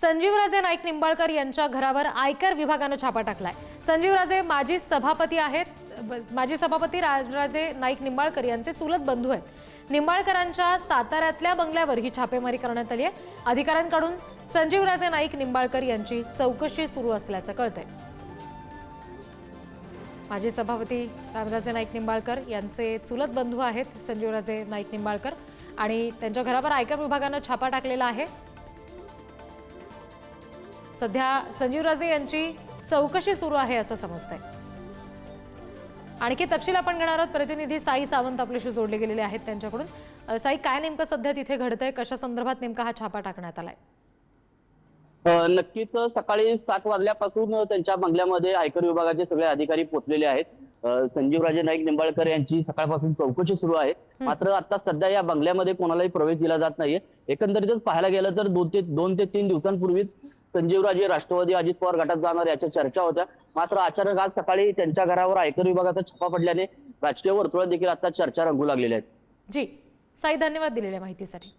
संजीवराजे नाईक निंबाळकर यांच्या घरावर आयकर विभागानं छापा टाकलाय. संजीवराजे माजी सभापती आहेत. माजी सभापती राजराजे नाईक निंबाळकर यांचे चुलत बंधू आहेत. निंबाळकरांच्या साताऱ्यातल्या बंगल्यावर ही छापेमारी करण्यात आली आहे. अधिकाऱ्यांकडून संजीवराजे नाईक निंबाळकर यांची चौकशी सुरू असल्याचं कळतंय. माजी सभापती रामराजे नाईक निंबाळकर यांचे चुलत बंधू आहेत संजीवराजे नाईक निंबाळकर आणि त्यांच्या घरावर आयकर विभागानं छापा टाकलेला आहे. सध्या संजीवराजे यांची चौकशी सुरू आहे असं समजतंय. आणखी तपशील आपण घेणार आहोत. प्रतिनिधी साई सावंत आपल्याशी जोडले गेलेले आहेत त्यांच्याकडून. साई काय नेमकं सध्या तिथे घडतंय? कशा संदर्भात नेमका हा छापा टाकण्यात आलाय? नक्कीच सकाळी सात वाजल्यापासून त्यांच्या बंगल्यामध्ये आयकर विभागाचे सगळे अधिकारी पोहोचलेले आहेत. अ, संजीवराजे नाईक निंबाळकर यांची सकाळपासून चौकशी सुरू आहे. मात्र आता सध्या या बंगल्यामध्ये कोणालाही प्रवेश दिला जात नाहीये. एकंदरीतच पाहायला गेलं तर दोन ते दोन ते तीन दिवसांपूर्वीच संजीवराजे राष्ट्रवादी अजित पवार गटात जाणार याच्या चर्चा होत्या. मात्र अचानक आज सकाळी त्यांच्या घरावर आयकर विभागाचा छापा पडल्याने राजकीय वर्तुळात देखील आता चर्चा रंगू लागलेल्या आहेत. जी साई धन्यवाद दिलेल्या माहितीसाठी.